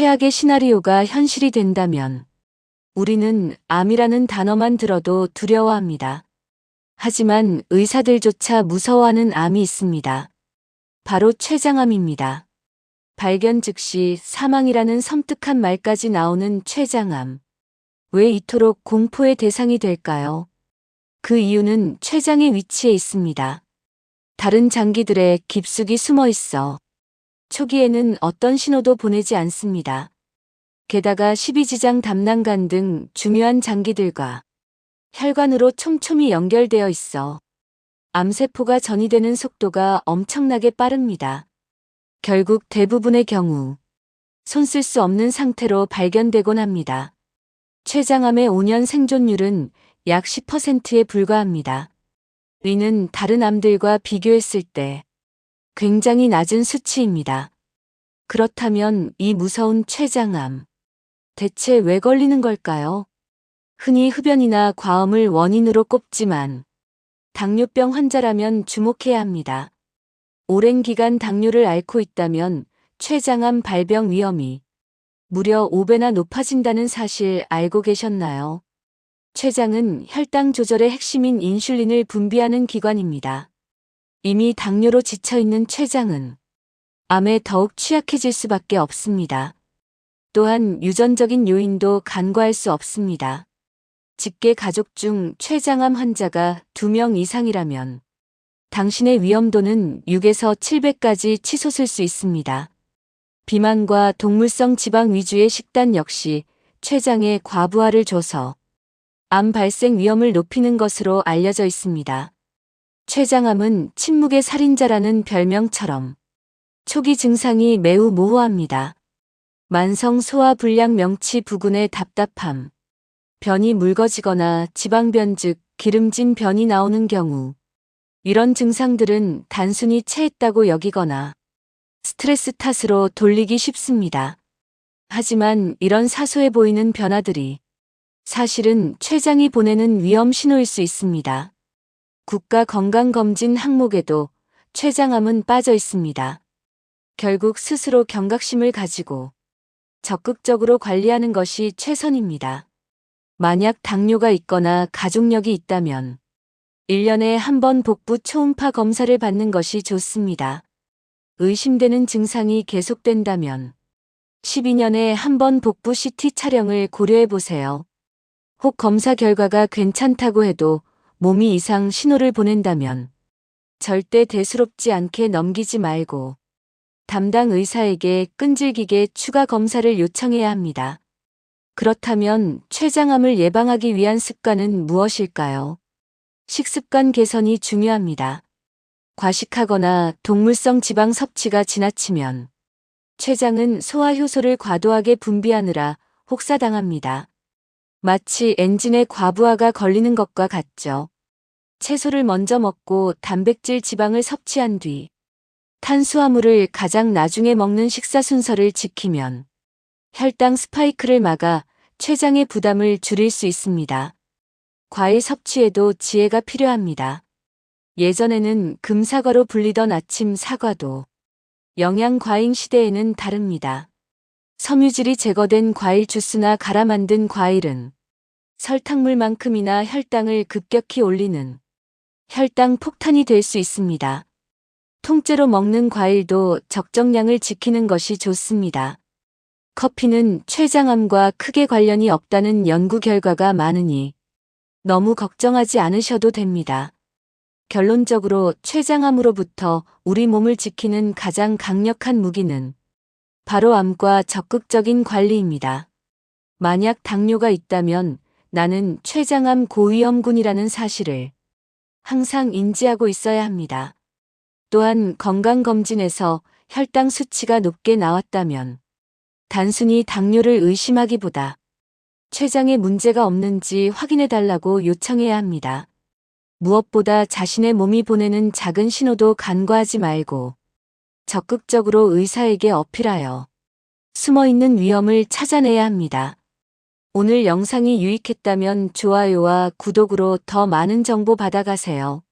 최악의 시나리오가 현실이 된다면 우리는 암이라는 단어만 들어도 두려워합니다. 하지만 의사들조차 무서워하는 암이 있습니다. 바로 췌장암입니다. 발견 즉시 사망이라는 섬뜩한 말까지 나오는 췌장암. 왜 이토록 공포의 대상이 될까요? 그 이유는 췌장의 위치에 있습니다. 다른 장기들의 깊숙이 숨어 있어 초기에는 어떤 신호도 보내지 않습니다. 게다가 십이지장 담낭관 등 중요한 장기들과 혈관으로 촘촘히 연결되어 있어 암세포가 전이되는 속도가 엄청나게 빠릅니다. 결국 대부분의 경우 손쓸 수 없는 상태로 발견되곤 합니다. 췌장암의 5년 생존율은 약 10%에 불과합니다. 이는 다른 암들과 비교했을 때 굉장히 낮은 수치입니다. 그렇다면 이 무서운 췌장암 대체 왜 걸리는 걸까요? 흔히 흡연이나 과음을 원인으로 꼽지만 당뇨병 환자라면 주목해야 합니다. 오랜 기간 당뇨를 앓고 있다면 췌장암 발병 위험이 무려 5배나 높아진다는 사실 알고 계셨나요? 췌장은 혈당 조절의 핵심인 인슐린을 분비하는 기관입니다. 이미 당뇨로 지쳐있는 췌장은 암에 더욱 취약해질 수밖에 없습니다. 또한 유전적인 요인도 간과할 수 없습니다. 직계 가족 중 췌장암 환자가 2명 이상이라면 당신의 위험도는 6에서 7배까지 치솟을 수 있습니다. 비만과 동물성 지방 위주의 식단 역시 췌장에 과부하를 줘서 암 발생 위험을 높이는 것으로 알려져 있습니다. 췌장암은 침묵의 살인자라는 별명처럼 초기 증상이 매우 모호합니다. 만성 소화 불량 명치 부근의 답답함, 변이 묽어지거나 지방변 즉 기름진 변이 나오는 경우 이런 증상들은 단순히 체했다고 여기거나 스트레스 탓으로 돌리기 쉽습니다. 하지만 이런 사소해 보이는 변화들이 사실은 췌장이 보내는 위험 신호일 수 있습니다. 국가 건강검진 항목에도 췌장암은 빠져 있습니다. 결국 스스로 경각심을 가지고 적극적으로 관리하는 것이 최선입니다. 만약 당뇨가 있거나 가족력이 있다면 1년에 한 번 복부 초음파 검사를 받는 것이 좋습니다. 의심되는 증상이 계속된다면 12년에 한 번 복부 CT 촬영을 고려해 보세요. 혹 검사 결과가 괜찮다고 해도 몸이 이상 신호를 보낸다면 절대 대수롭지 않게 넘기지 말고 담당 의사에게 끈질기게 추가 검사를 요청해야 합니다. 그렇다면 췌장암을 예방하기 위한 습관은 무엇일까요? 식습관 개선이 중요합니다. 과식하거나 동물성 지방 섭취가 지나치면 췌장은 소화 효소를 과도하게 분비하느라 혹사당합니다. 마치 엔진의 과부하가 걸리는 것과 같죠. 채소를 먼저 먹고 단백질 지방을 섭취한 뒤 탄수화물을 가장 나중에 먹는 식사 순서를 지키면 혈당 스파이크를 막아 췌장의 부담을 줄일 수 있습니다. 과일 섭취에도 지혜가 필요합니다. 예전에는 금사과로 불리던 아침 사과도 영양 과잉 시대에는 다릅니다. 섬유질이 제거된 과일 주스나 갈아 만든 과일은 설탕물만큼이나 혈당을 급격히 올리는 혈당 폭탄이 될 수 있습니다. 통째로 먹는 과일도 적정량을 지키는 것이 좋습니다. 커피는 췌장암과 크게 관련이 없다는 연구 결과가 많으니 너무 걱정하지 않으셔도 됩니다. 결론적으로 췌장암으로부터 우리 몸을 지키는 가장 강력한 무기는 바로 암과 적극적인 관리입니다. 만약 당뇨가 있다면 나는 췌장암 고위험군이라는 사실을 항상 인지하고 있어야 합니다. 또한 건강검진에서 혈당 수치가 높게 나왔다면 단순히 당뇨를 의심하기보다 췌장에 문제가 없는지 확인해 달라고 요청해야 합니다. 무엇보다 자신의 몸이 보내는 작은 신호도 간과하지 말고 적극적으로 의사에게 어필하여 숨어 있는 위험을 찾아내야 합니다. 오늘 영상이 유익했다면 좋아요와 구독으로 더 많은 정보 받아가세요.